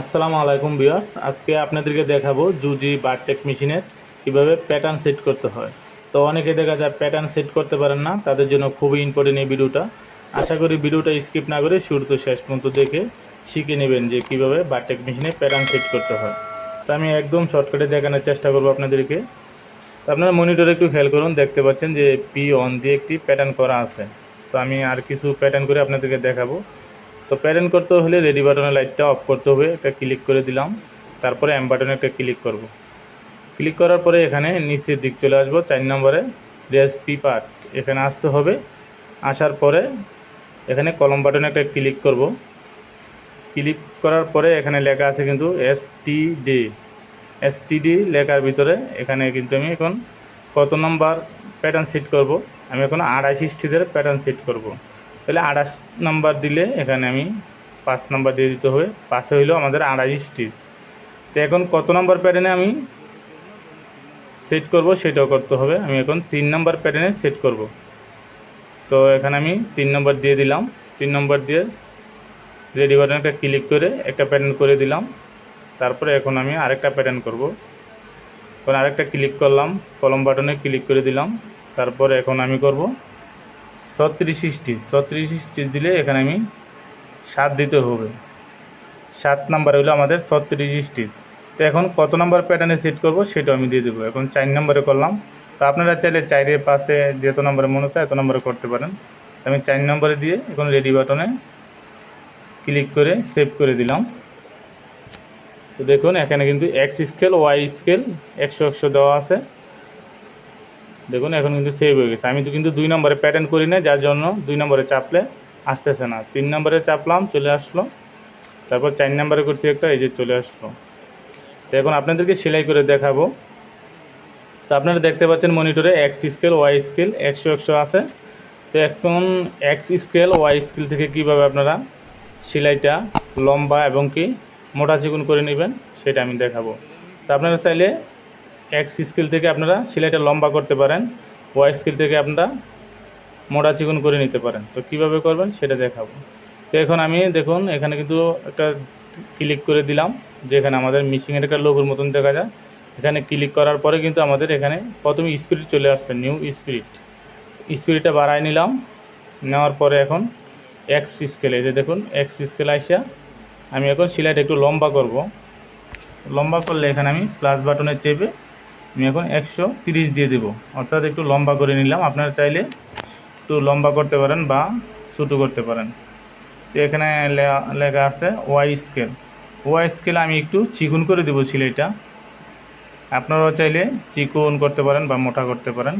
আসসালামু আলাইকুম বিয়াস আজকে আপনাদেরকে দেখাবো জুজি বারটেক মেশিনের কীভাবে প্যাটার্ন সেট করতে হয়। তো অনেকে দেখা যায় প্যাটার্ন সেট করতে পারেন না, তাদের জন্য খুবই ইম্পর্টেন্ট এই ভিডিওটা। আশা করি ভিডিওটা স্কিপ না করে শুরু তো শেষ পর্যন্ত দেখে শিখে নেবেন যে কীভাবে বারটেক মেশিনে প্যাটার্ন সেট করতে হয়। তো আমি একদম শর্টকাটে দেখানোর চেষ্টা করব আপনাদেরকে। তো আপনারা মনিটরে একটু খেয়াল করুন, দেখতে পাচ্ছেন যে পি অন দিয়ে একটি প্যাটার্ন করা আছে। তো আমি আর কিছু প্যাটার্ন করে আপনাদেরকে দেখাবো। তো প্যারেন্ট করতে হলে রেডি বাটনের লাইটটা অফ করতে হবে। একটা ক্লিক করে দিলাম। তারপরে এম বাটনে একটা ক্লিক করব। ক্লিক করার পরে এখানে নিচের দিক চলে আসব, চার নম্বরে রেসপি পার্ট এখানে আসতে হবে। আসার পরে এখানে কলম বাটনে একটা ক্লিক করব। ক্লিক করার পরে এখানে লেখা আছে কিন্তু S T D S T D লেখার ভিতরে এখানে কিন্তু আমি এখন কত নম্বর প্যাটার্ন সেট করব? আমি এখন আড়াইশ স্টিচের প্যাটার্ন সেট করব। তাহলে আঠাশ নাম্বার দিলে এখানে আমি পাঁচ নাম্বার দিয়ে দিতে হবে। পাশে হইল আমাদের আড়াইশ স্টিচ তো এখন কত নাম্বার প্যাটার্নে আমি সেট করব সেটাও করতে হবে। আমি এখন তিন নাম্বার প্যাটার্নে সেট করব। তো এখানে আমি তিন নম্বর দিয়ে দিলাম। তিন নম্বর দিয়ে রেডি বাটনটা ক্লিক করে একটা প্যাটার্ন করে দিলাম। তারপরে এখন আমি আরেকটা প্যাটার্ন করব। এখন আরেকটা ক্লিক করলাম। কলম বাটনে ক্লিক করে দিলাম। তারপরে এখন আমি করব ছত্রিশ স্টিচ ছত্রিশ স্টিচ দিলে এখানে আমি সাত দিতে হবে। সাত নাম্বার হলো আমাদের ছত্রিশ স্টিচ তো এখন কত নাম্বার প্যাটার্নে সেট করব সেটা আমি দিয়ে দেবো। এখন চার নম্বরে করলাম। তো আপনারা চাইলে চাইরে পাশে যেত নম্বরে মনে হয় এত নম্বরে করতে পারেন। আমি চার নম্বরে দিয়ে এখন রেডি বাটনে ক্লিক করে সেভ করে দিলাম। তো দেখুন, এখানে কিন্তু এক্স স্কেল ওয়াই স্কেল একশো একশো দেওয়া আছে। দেখুন, এখন কিন্তু সেভ হয়ে গেছে। আমি তো কিন্তু দুই নম্বরে প্যাটার্ন করি না যার জন্য দুই নম্বরে চাপলে আসতেছে না। তিন নম্বরে চাপলাম, চলে আসলো। তারপর চার নম্বরে করছি একটা, এই যে চলে আসলো। তো এখন আপনাদেরকে সেলাই করে দেখাবো। তো আপনারা দেখতে পাচ্ছেন মনিটরে এক্স স্কেল ওয়াই স্কেল একশো একশো আছে। তো এখন এক্স স্কেল ওয়াই স্কেল থেকে কীভাবে আপনারা সেলাইটা লম্বা এবং কি মোটা চিকুন করে নেবেন, সেটা আমি দেখাবো। তো আপনারা চাইলে এক্স স্কেল থেকে আপনারা সেলাইটা লম্বা করতে পারেন ওয়াই স্কেল থেকে আপনারা মোটা চিকন করে নিতে পারেন। তো কীভাবে করবেন সেটা দেখাবো। তো এখন আমি দেখুন, এখানে কিন্তু একটা ক্লিক করে দিলাম, যেখানে আমাদের মিশিংয়ের একটা লোগোর মতন দেখা যায়। এখানে ক্লিক করার পরে কিন্তু আমাদের এখানে প্রথমে স্পিরিট চলে আসছে নিউ স্পিরিট স্পিরিটটা বাড়ায় নিলাম, নেওয়ার পরে এখন এক্স স্কেলে যে দেখুন এক্স স্কেল আইসা আমি এখন সেলাইটা একটু লম্বা করব। লম্বা করলে এখানে আমি প্লাস বাটনে চেপে আমি এখন একশো তিরিশ দিয়ে দেবো। অর্থাৎ একটু লম্বা করে নিলাম। আপনারা চাইলে একটু লম্বা করতে পারেন বা ছোটো করতে পারেন। তো এখানে লেখা আছে ওয়াই স্কেল। ওয়াই স্কেল আমি একটু চিকুন করে দেবো সিলাইটা। আপনারাও চাইলে চিকুন করতে পারেন বা মোটা করতে পারেন।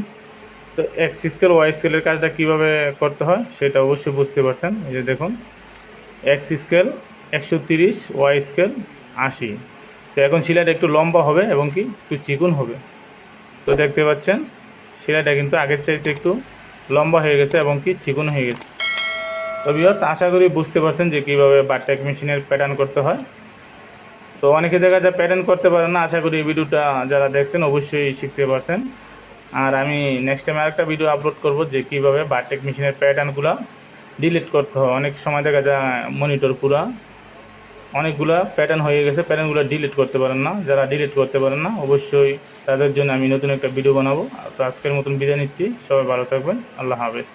তো এক্স স্কেল, ওয়াই স্কেলের কাজটা কীভাবে করতে হয় সেটা অবশ্যই বুঝতে পারছেন। এই যে দেখুন, এক্স স্কেল একশো তিরিশ, ওয়াই স্কেল আশি। তো এখন শিলাটা একটু লম্বা হবে এবং কি একটু চিকুন হবে। তো দেখতে পাচ্ছেন শিলাটা কিন্তু আগের চাইতে একটু লম্বা হয়ে গেছে এবং কি চিকুন হয়ে গেছে। তো বিয়ার্স আশা করি বুঝতে পারছেন যে কীভাবে বারটেক মেশিনের প্যাটার্ন করতে হয়। তো অনেকে দেখা যায় প্যাটার্ন করতে পারেন না, আশা করি এই ভিডিওটা যারা দেখছেন অবশ্যই শিখতে পারছেন। আর আমি নেক্সট টাইম আরেকটা ভিডিও আপলোড করব যে কীভাবে বারটেক মেশিনের প্যাটার্নগুলো ডিলিট করতে হয়। অনেক সময় দেখা যায় মনিটর পুরা অনেকগুলা প্যাটার্ন হয়ে গেছে। প্যাটার্নগুলো ডিলিট করতে পারেন না। যারা ডিলিট করতে পারেন না, অবশ্যই তাদের জন্য আমি নতুন একটা ভিডিও বানাবো। তো আজকের মতন বিদায় নিচ্ছি। সবাই ভালো থাকবেন। আল্লাহ হাফেজ।